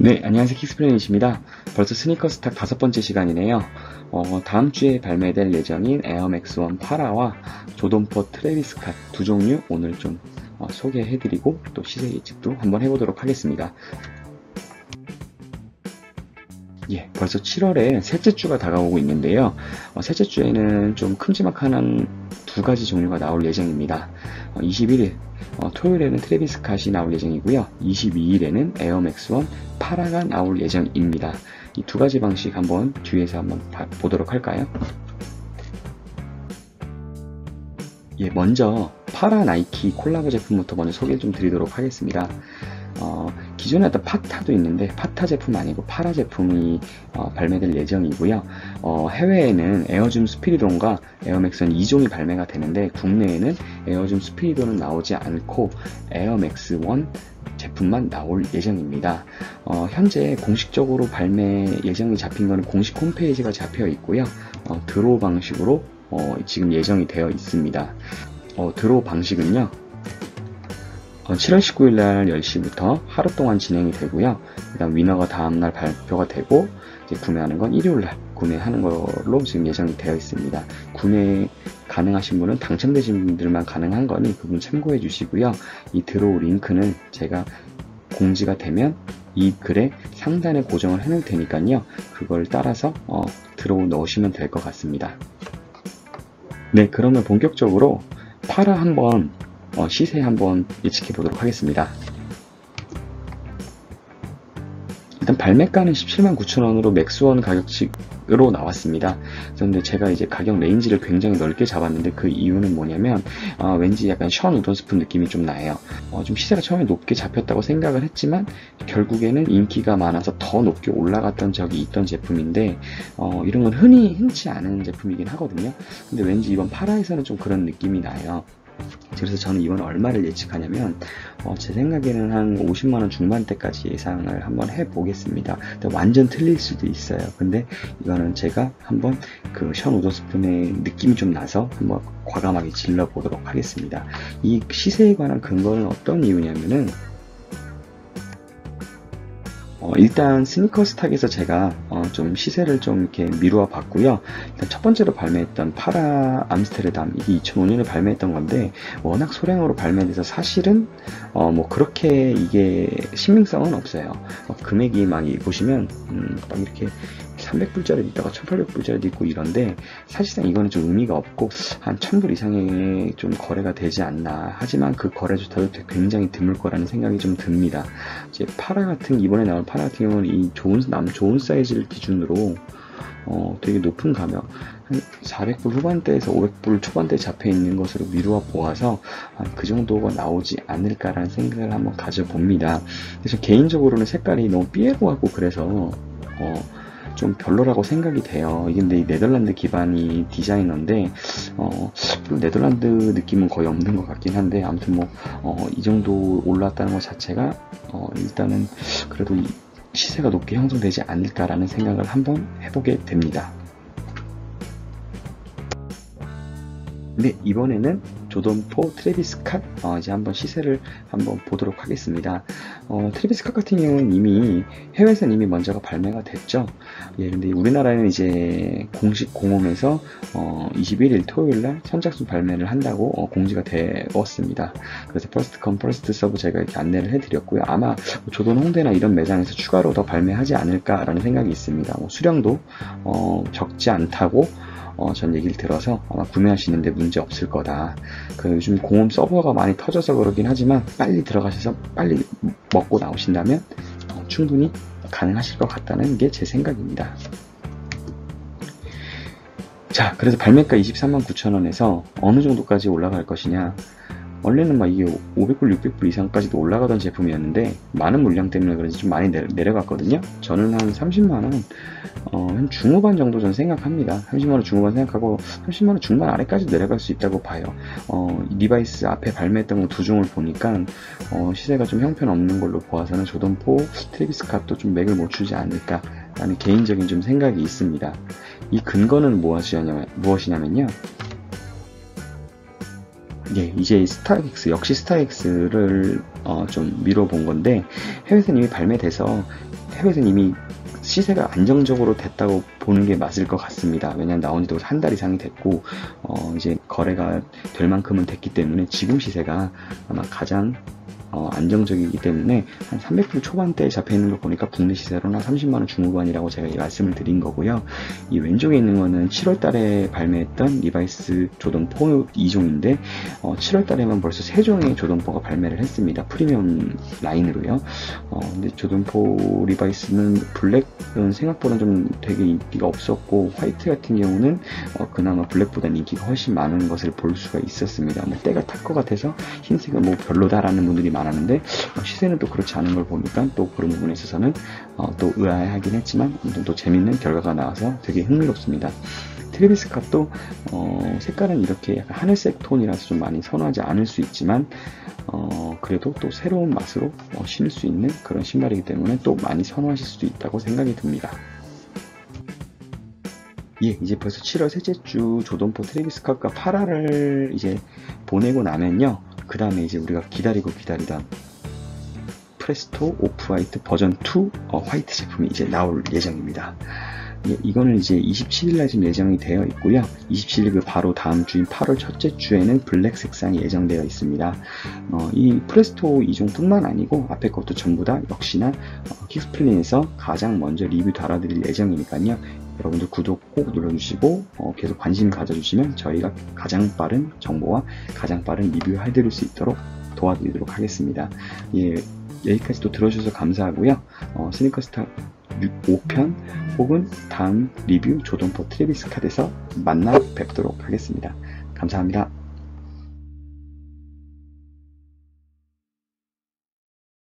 네, 안녕하세요. 킥스플레닛입니다. 벌써 스니커 스탁 다섯 번째 시간이네요. 어, 다음 주에 발매될 예정인 에어맥스 1 파라와 조던포 트레비스 컷두 종류 오늘 좀 어, 소개해드리고 또 시세 예측도 한번 해보도록 하겠습니다. 예, 벌써 7월에 셋째 주가 다가오고 있는데요. 어, 셋째 주에는 좀 큼지막한 두 가지 종류가 나올 예정입니다. 어, 21일 어, 토요일에는 트레비스 컷이 나올 예정이고요. 22일에는 에어맥스 1 파라가 나올 예정입니다. 이 두 가지 방식 한번 뒤에서 한번 봐, 보도록 할까요? 예, 먼저 파라 나이키 콜라보 제품부터 먼저 소개 좀 드리도록 하겠습니다. 어, 기존에 어떤 파타도 있는데 파타 제품 아니고 파라 제품이 어, 발매될 예정이고요. 어, 해외에는 에어줌 스피리돈과 에어맥스는 2종이 발매가 되는데 국내에는 에어줌 스피리돈은 나오지 않고 에어맥스 1 제품만 나올 예정입니다. 어, 현재 공식적으로 발매 예정이 잡힌 것은 공식 홈페이지가 잡혀 있고요. 어, 드로우 방식으로 어, 지금 예정이 되어 있습니다. 어, 드로우 방식은요. 7월 19일 날 10시부터 하루 동안 진행이 되고요. 그다음 위너가 다음날 발표가 되고 구매하는 건 일요일 날 구매하는 걸로 지금 예정이 되어 있습니다. 구매 가능하신 분은 당첨되신 분들만 가능한 거니 그분 참고해 주시고요. 이 드로우 링크는 제가 공지가 되면 이 글에 상단에 고정을 해 놓을 테니까요. 그걸 따라서 어, 드로우 넣으시면 될 것 같습니다. 네, 그러면 본격적으로 파라 한번 어, 시세 한번 예측해 보도록 하겠습니다. 일단 발매가는 17만 9천원으로 맥스원 가격치로 나왔습니다. 그런데 제가 이제 가격 레인지를 굉장히 넓게 잡았는데 그 이유는 뭐냐면 어, 왠지 약간 션 우던스푼 느낌이 좀 나요. 어, 좀 시세가 처음에 높게 잡혔다고 생각을 했지만 결국에는 인기가 많아서 더 높게 올라갔던 적이 있던 제품인데 어, 이런 건 흔히 흔치 않은 제품이긴 하거든요. 근데 왠지 이번 파라에서는 좀 그런 느낌이 나요. 그래서 저는 이번 얼마를 예측하냐면 어, 제 생각에는 한 50만 원 중반대까지 예상을 한번 해보겠습니다. 완전 틀릴 수도 있어요. 근데 이거는 제가 한번 그션 우더스푼의 느낌이 좀 나서 한번 과감하게 질러보도록 하겠습니다. 이 시세에 관한 근거는 어떤 이유냐면은 어, 일단 스니커 스탁에서 제가 어, 좀 시세를 좀 이렇게 미루어 봤고요. 일단 첫 번째로 발매했던 파라 암스테르담 이게 2005년에 발매했던 건데 워낙 소량으로 발매돼서 사실은 어, 뭐 그렇게 이게 신빙성은 없어요. 어, 금액이 많이 보시면 음, 딱 이렇게 300불짜리 있다가 1800불짜리도 있고 이런데 사실상 이거는 좀 의미가 없고 한 1000불 이상의 좀 거래가 되지 않나. 하지만 그 거래조차도 굉장히 드물 거라는 생각이 좀 듭니다. 이제 파라 같은 이번에 나온 파라 같은 경우는 이 좋은 남 좋은 사이즈를 기준으로 어, 되게 높은 가격. 한 400불 후반대에서 500불 초반대에 잡혀 있는 것으로 미루어 보아서 그 정도가 나오지 않을까라는 생각을 한번 가져봅니다. 그래서 개인적으로는 색깔이 너무 삐에고 하고 그래서 어, 좀 별로라고 생각이 돼요. 이게 근데 네덜란드 기반이 디자이너인데 어, 네덜란드 느낌은 거의 없는 것 같긴 한데 아무튼 뭐이 어, 정도 올랐다는 것 자체가 어, 일단은 그래도 시세가 높게 형성되지 않을까라는 생각을 한번 해보게 됩니다. 네, 이번에는 조던포 트레비스 컷 어, 이제 한번 시세를 한번 보도록 하겠습니다. 어, 트레비스 컷 같은 경우는 이미 해외에서는 이미 먼저가 발매가 됐죠. 예, 근데 우리나라에는 이제 공식 공홈에서 어, 21일 토요일 날 선착순 발매를 한다고 어, 공지가 되었습니다. 그래서 퍼스트 컴 퍼스트 서브 제가 이렇게 안내를 해드렸고요. 아마 조던 홍대나 이런 매장에서 추가로 더 발매하지 않을까라는 생각이 있습니다. 뭐 수량도 어, 적지 않다고 어, 전 얘기를 들어서 아마 구매하시는데 문제 없을 거다. 그 요즘 공홈 서버가 많이 터져서 그러긴 하지만 빨리 들어가셔서 빨리 먹고 나오신다면 어, 충분히 가능하실 것 같다는 게 제 생각입니다. 자, 그래서 발매가 23만 9천원에서 어느 정도까지 올라갈 것이냐. 원래는 막 이게 500불, 600불 이상까지도 올라가던 제품이었는데 많은 물량 때문에 그런지 좀 많이 내려, 갔거든요 저는 한 30만원, 어, 한 중후반 정도 전 생각합니다. 30만원 중후반 생각하고 30만원 중반 아래까지 내려갈 수 있다고 봐요. 어, 리바이스 앞에 발매했던 거 두 종을 보니까 어, 시세가 좀 형편없는 걸로 보아서는 조던포, 트레비스 값도 좀 맥을 못 추지 않을까 라는 개인적인 좀 생각이 있습니다. 이 근거는 무엇이냐면, 무엇이냐면요. 예, 이제 스타엑스, 역시 스타엑스를 어, 좀 미뤄본 건데 해외에서는 이미 발매돼서 해외에서는 이미 시세가 안정적으로 됐다고 보는 게 맞을 것 같습니다. 왜냐하면 나온 지도 한 달 이상이 됐고 어, 이제 거래가 될 만큼은 됐기 때문에 지금 시세가 아마 가장 어, 안정적이기 때문에 한 300불 초반대에 잡혀 있는 걸 보니까 국내 시세로는 30만 원 중후반이라고 제가 말씀을 드린 거고요. 이 왼쪽에 있는 거는 7월 달에 발매했던 리바이스 조던포 2종인데 어, 7월 달에만 벌써 3종의 조던포가 발매를 했습니다. 프리미엄 라인으로요. 어, 근데 조던포 리바이스는 블랙은 생각보다 좀 되게 인기가 없었고 화이트 같은 경우는 어, 그나마 블랙보다 인기가 훨씬 많은 것을 볼 수가 있었습니다. 뭐 때가 탈 것 같아서 흰색은 뭐 별로다라는 분들이 많았는데 어, 시세는 또 그렇지 않은 걸 보니까 또 그런 부분에 있어서는 어, 또 의아해하긴 했지만 아무튼 또 재밌는 결과가 나와서 되게 흥미롭습니다. 트레비스 캅도 어, 색깔은 이렇게 약간 하늘색 톤이라서 좀 많이 선호하지 않을 수 있지만 어, 그래도 또 새로운 맛으로 어, 신을 수 있는 그런 신발이기 때문에 또 많이 선호하실 수도 있다고 생각이 듭니다. 예, 이제 벌써 7월 셋째 주 조던포 트레비스 캅과 파라를 이제 보내고 나면요. 그 다음에 이제 우리가 기다리고 기다리던 프레스토 오프 화이트 버전 2 어, 화이트 제품이 이제 나올 예정입니다. 예, 이거는 이제 27일날 지금 예정이 되어 있고요. 27일 그 바로 다음 주인 8월 첫째 주에는 블랙 색상이 예정되어 있습니다. 어, 이 프레스토 2종뿐만 아니고 앞에 것도 전부 다 역시나 어, 킥스플린에서 가장 먼저 리뷰 달아드릴 예정이니까요. 여러분들 구독 꼭 눌러주시고 어, 계속 관심 가져주시면 저희가 가장 빠른 정보와 가장 빠른 리뷰 해드릴 수 있도록 도와드리도록 하겠습니다. 예, 여기까지 또 들어주셔서 감사하고요. 어, 스니커스타 5편 혹은 다음 리뷰 조던포 트레비스 카드에서 만나 뵙도록 하겠습니다. 감사합니다.